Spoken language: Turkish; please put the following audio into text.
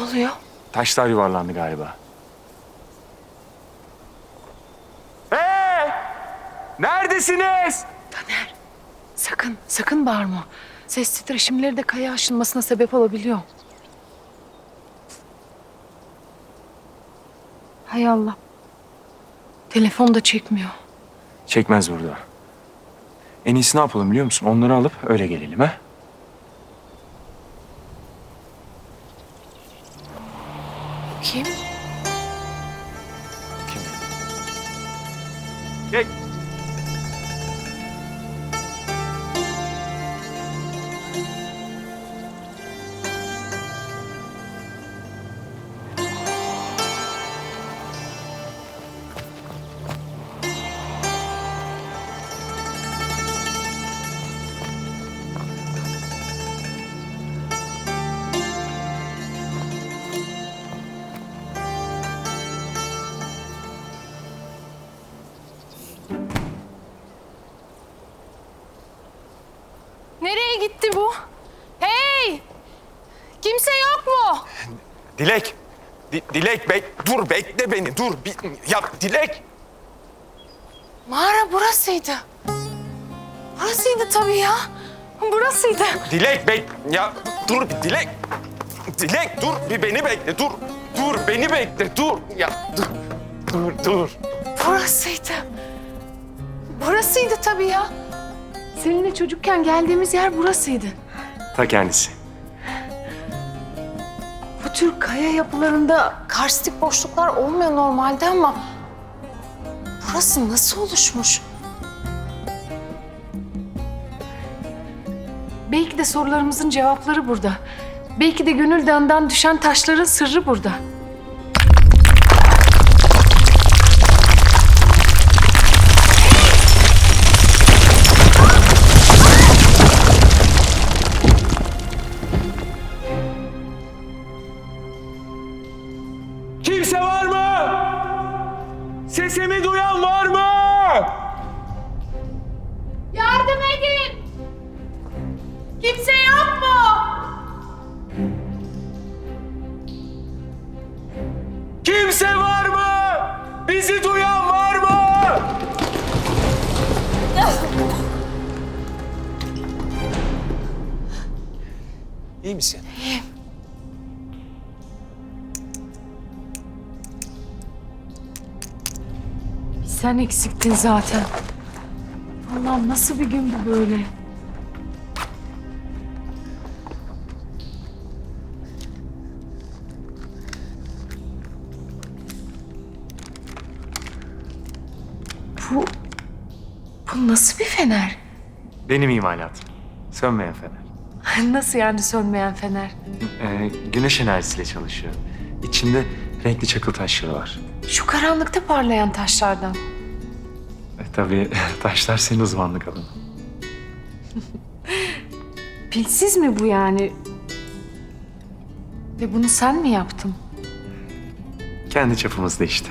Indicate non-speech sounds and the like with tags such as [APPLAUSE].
Oluyor? Taşlar yuvarlandı galiba. Hey! Neredesiniz? Taner sakın sakın bağırma. Ses titreşimleri de kaya aşınmasına sebep olabiliyor. Hay Allah. Telefon da çekmiyor. Çekmez burada. En iyisi ne yapalım biliyor musun? Onları alıp öyle gelelim ha? Kim? Kim? Gel. Nereye gitti bu? Hey! Kimse yok mu? Dilek. Di- Dilek bek dur bekle beni dur. Bir, ya Dilek. Mağara burasıydı. Burasıydı tabii ya. Burasıydı. Dilek bek ya dur bir Dilek. Dilek dur bir beni bekle dur. Dur beni bekle dur. Ya dur. Dur dur. Burasıydı. Burasıydı tabii ya. Seninle çocukken geldiğimiz yer burasıydı. Ta kendisi. Bu tür kaya yapılarında karstik boşluklar olmuyor normalde ama... Burası nasıl oluşmuş? Belki de sorularımızın cevapları burada. Belki de gönül dağından düşen taşların sırrı burada. Sesimi duyan var mı? Yardım edin! Kimse yok mu? Kimse var mı? Bizi duyan var mı? İyi misin? Sen eksiktin zaten. Allah'ım nasıl bir gün bu böyle? Bu... Bu nasıl bir fener? Benim imalatım. Sönmeyen fener. [LAUGHS] Nasıl yani sönmeyen fener? Ee, güneş enerjisiyle çalışıyor. İçinde renkli çakıl taşları var. Şu karanlıkta parlayan taşlardan. E, tabii [LAUGHS] taşlar senin uzmanlık alanın. [LAUGHS] Pilsiz mi bu yani? Ve bunu sen mi yaptın? Kendi çapımızda işte.